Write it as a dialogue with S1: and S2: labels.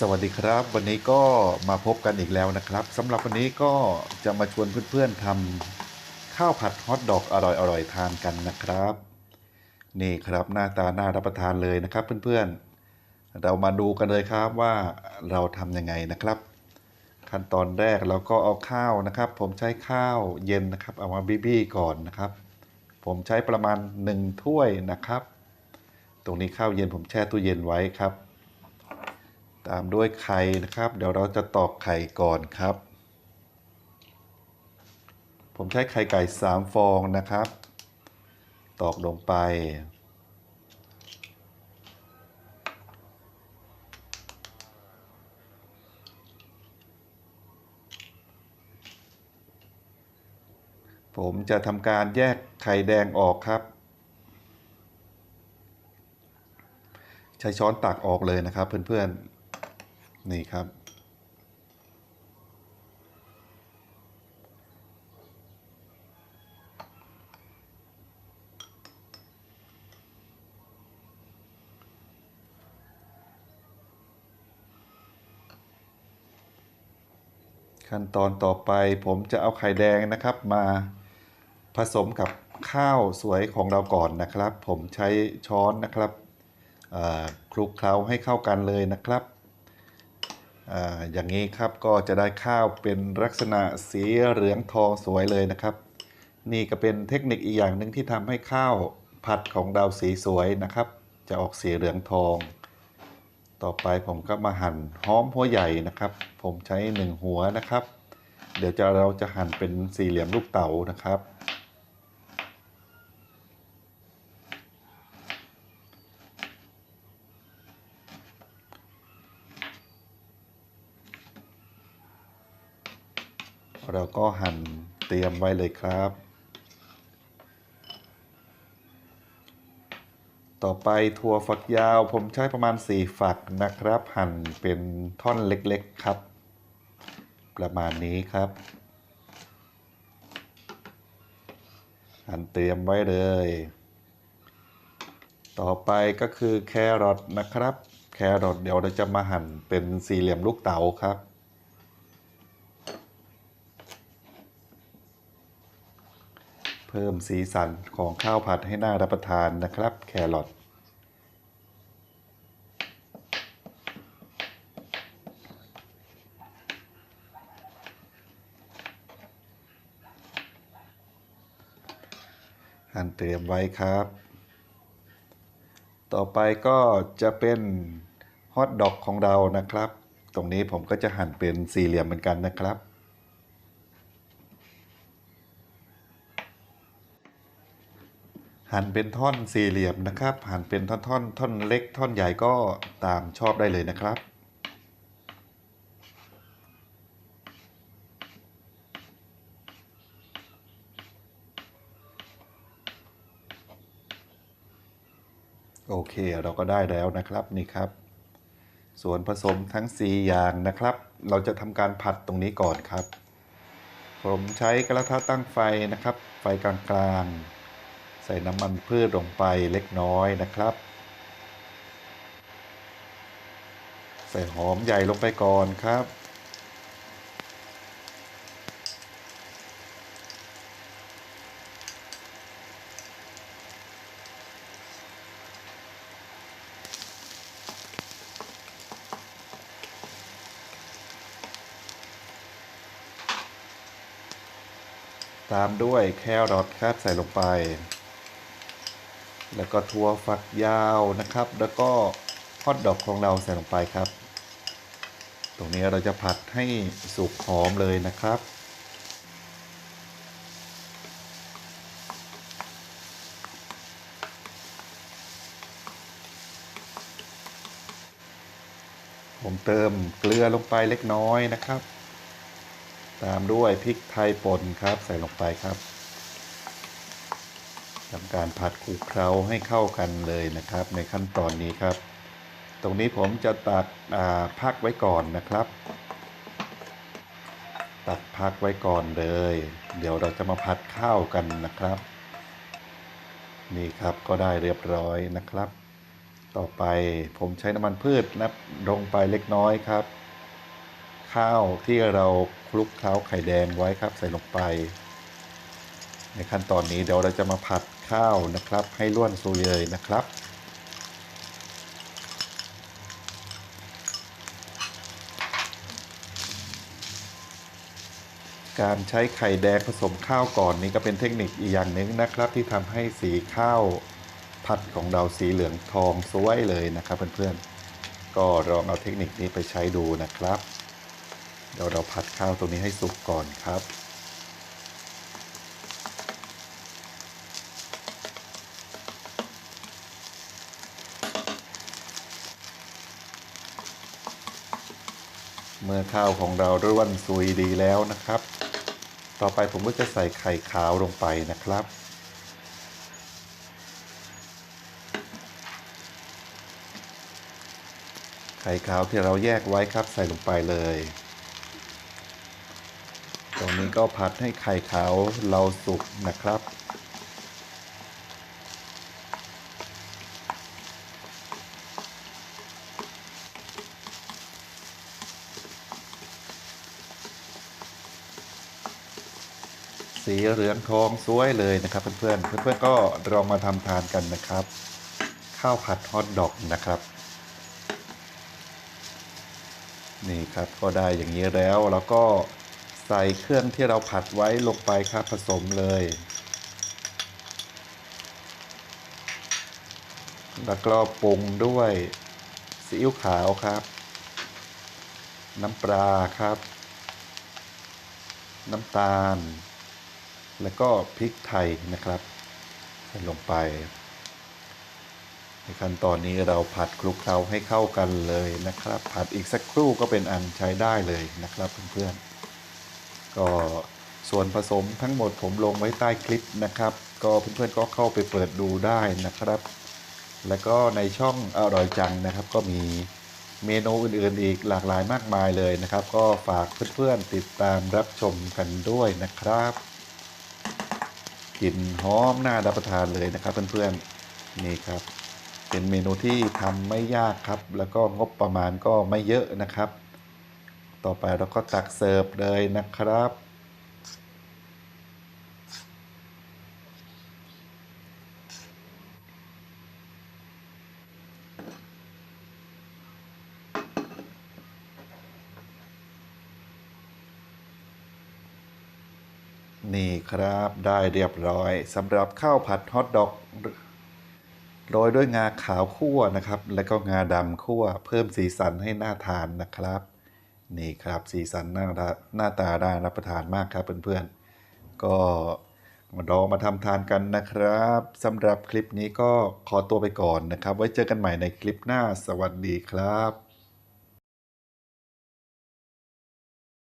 S1: สวัสดีครับ วันนี้ก็มาพบกันอีกแล้วนะครับสำหรับวันนี้ก็จะมาชวนเพื่อนๆทำข้าวผัดฮอทดอกอร่อยๆทานกันนะครับ นี่ครับหน้าตาน่ารับประทานเลยนะครับ เพื่อนๆ เรามาดูกันเลยครับว่าเราทำยังไงนะครับ ขั้นตอนแรกเราก็เอาข้าวนะครับ ผมใช้ข้าวเย็นนะครับ เอามาบี้ๆก่อนนะครับ ผมใช้ประมาณ 1 ถ้วยนะครับ ตรงนี้ข้าวเย็นผมแช่ตู้เย็นไว้ครับ ตามด้วยไข่นะครับ เดี๋ยวเราจะตอกไข่ก่อนครับ ผมใช้ไข่ไก่ 3 ฟองนะครับ ตอกลงไป ผมจะทำการแยกไข่แดงออกครับใช้ช้อนตักออกเลยนะครับเพื่อนๆ นี่ครับ ขั้นตอนต่อไปผมจะเอาไข่แดงนะครับมาผสมกับข้าวสวยของเราก่อนนะครับ ผมใช้ช้อนนะครับคลุกเคล้าให้เข้ากันเลยนะครับ อย่างนี้ครับก็จะได้ข้าวเป็นลักษณะสีเหลืองทองสวยเลยนะครับ นี่ก็เป็นเทคนิคอีกอย่างหนึ่งที่ทำให้ข้าวผัดของเราสีสวยนะครับ จะออกสีเหลืองทอง ต่อไปผมก็มาหั่นหอมหัวใหญ่นะครับ ผมใช้หนึ่งหัวนะครับ เดี๋ยวจะเราจะหั่นเป็นสี่เหลี่ยมลูกเต๋านะครับ เราก็หั่นเตรียมไว้เลยครับ ต่อไปถั่วฝักยาวผมใช้ประมาณ 4 ฝักนะครับ หั่นเป็นท่อนเล็กๆครับ ประมาณนี้ครับ หั่นเตรียมไว้เลย ต่อไปก็คือแครอทนะครับ แครอทเดี๋ยวเราจะมาหั่นเป็นสี่เหลี่ยมลูกเต๋าครับ พิ่มสีสันของข้าวผัดให้น่ารับประทานนะครับ แครอทหั่นเตรียมไว้ครับ ต่อไปก็จะเป็นฮอทดอกของเรานะครับ ตรงนี้ผมก็จะหั่นเป็นสี่เหลี่ยมเหมือนกันนะครับ หั่นเป็นท่อนสี่เหลี่ยมนะครับ หั่นเป็นท่อนท่อนๆท่อนเล็กท่อนใหญ่ก็ตามชอบได้เลยนะครับโอเคเราก็ได้แล้วนะครับนี่ครับ ส่วนผสมทั้ง 4 อย่างนะครับ เราจะทำการผัดตรงนี้ก่อนครับ ผมใช้กระทะตั้งไฟนะครับ ไฟกลางๆ ใส่น้ำมันพืชลงไปเล็กน้อยนะครับ ใส่หอมใหญ่ลงไปก่อนครับ ตามด้วยแครอทครับใส่ลงไป แล้วก็ถั่วฝักยาวนะครับ แล้วก็ฮอทดอกของเราใส่ลงไปครับ ตรงนี้เราจะผัดให้สุกหอมเลยนะครับ ผมเติมเกลือลงไปเล็กน้อยนะครับ ตามด้วยพริกไทยป่นครับใส่ลงไปครับ ทำการผัดคลุกเคล้าให้เข้ากันเลยนะครับ ในขั้นตอนนี้ครับ ตรงนี้ผมจะตัดพักไว้ก่อนนะครับ ตัดพักไว้ก่อนเลย เดี๋ยวเราจะมาผัดข้าวกันนะครับ นี่ครับก็ได้เรียบร้อยนะครับ ต่อไปผมใช้น้ำมันพืชนะลงไปเล็กน้อยครับ ข้าวที่เราคลุกเคล้าไข่แดงไว้ครับ ใส่ลงไปในขั้นตอนนี้เดี๋ยวเราจะมาผัด ข้าวนะครับ ให้ล้วนซุยเลยนะครับ การใช้ไข่แดงผสมข้าวก่อนนี้ก็เป็นเทคนิคอีกอย่างหนึ่งนะครับ ที่ทำให้สีข้าวผัดของเราสีเหลืองทองสวยเลยนะครับเพื่อนๆ ก็ลองเอาเทคนิคนี้ไปใช้ดูนะครับ เดี๋ยวเราผัดข้าวตรงนี้ให้สุกก่อนครับ เมื่อข้าวของเราร่วยวันซุยดีแล้วนะครับ ต่อไปผมก็จะใส่ไข่ขาวลงไปนะครับ ไข่ขาวที่เราแยกไว้ครับใส่ลงไปเลย ตรงนี้ก็ผัดให้ไข่ขาวเราสุกนะครับ สีเหลืองทองสวยเลยนะครับ เพื่อนๆเพื่อนๆก็ลองมาทำทานกันนะครับ ข้าวผัดฮอทดอกนะครับ นี่ครับก็ได้อย่างนี้แล้วแล้วก็ใส่เครื่องที่เราผัดไว้ลงไปครับผสมเลย แล้วก็ปรุงด้วยซีอิ๊วขาวครับ น้ำปลาครับ น้ำตาล แล้วก็พริกไทยนะครับ ใส่ลงไป ในขั้นตอนนี้เราผัดคลุกเคล้าให้เข้ากันเลยนะครับ ผัดอีกสักครู่ก็เป็นอันใช้ได้เลยนะครับเพื่อนๆก็ส่วนผสมทั้งหมดผมลงไว้ใต้คลิปนะครับ ก็เพื่อนๆก็เข้าไปเปิดดูได้นะครับ แล้วก็ในช่องอร่อยจังนะครับ ก็มีเมนูอื่นๆอีกหลากหลายมากมายเลยนะครับ ก็ฝากเพื่อนๆติดตามรับชมกันด้วยนะครับ กลิ่นหอมน่ารับประทานเลยนะครับ เพื่อนๆนี่ครับ เป็นเมนูที่ทำไม่ยากครับ แล้วก็งบประมาณก็ไม่เยอะนะครับ ต่อไปเราก็ตักเสิร์ฟเลยนะครับ นี่ครับได้เรียบร้อยสำหรับข้าวผัดฮอทดอกโรยด้วยงาขาวคั่วนะครับ แล้วก็งาดำคั่ว เพิ่มสีสันให้หน่าทานนะครับ นี่ครับสีสันหน้าตาหน้าตาได้รับประทานมากครับเพื่อนๆ ก็ลองมาทำทานกันนะครับสำหรับคลิปนี้ก็ขอตัวไปก่อนนะครับ ไว้เจอกันใหม่ในคลิปหน้าสวัสดีครับ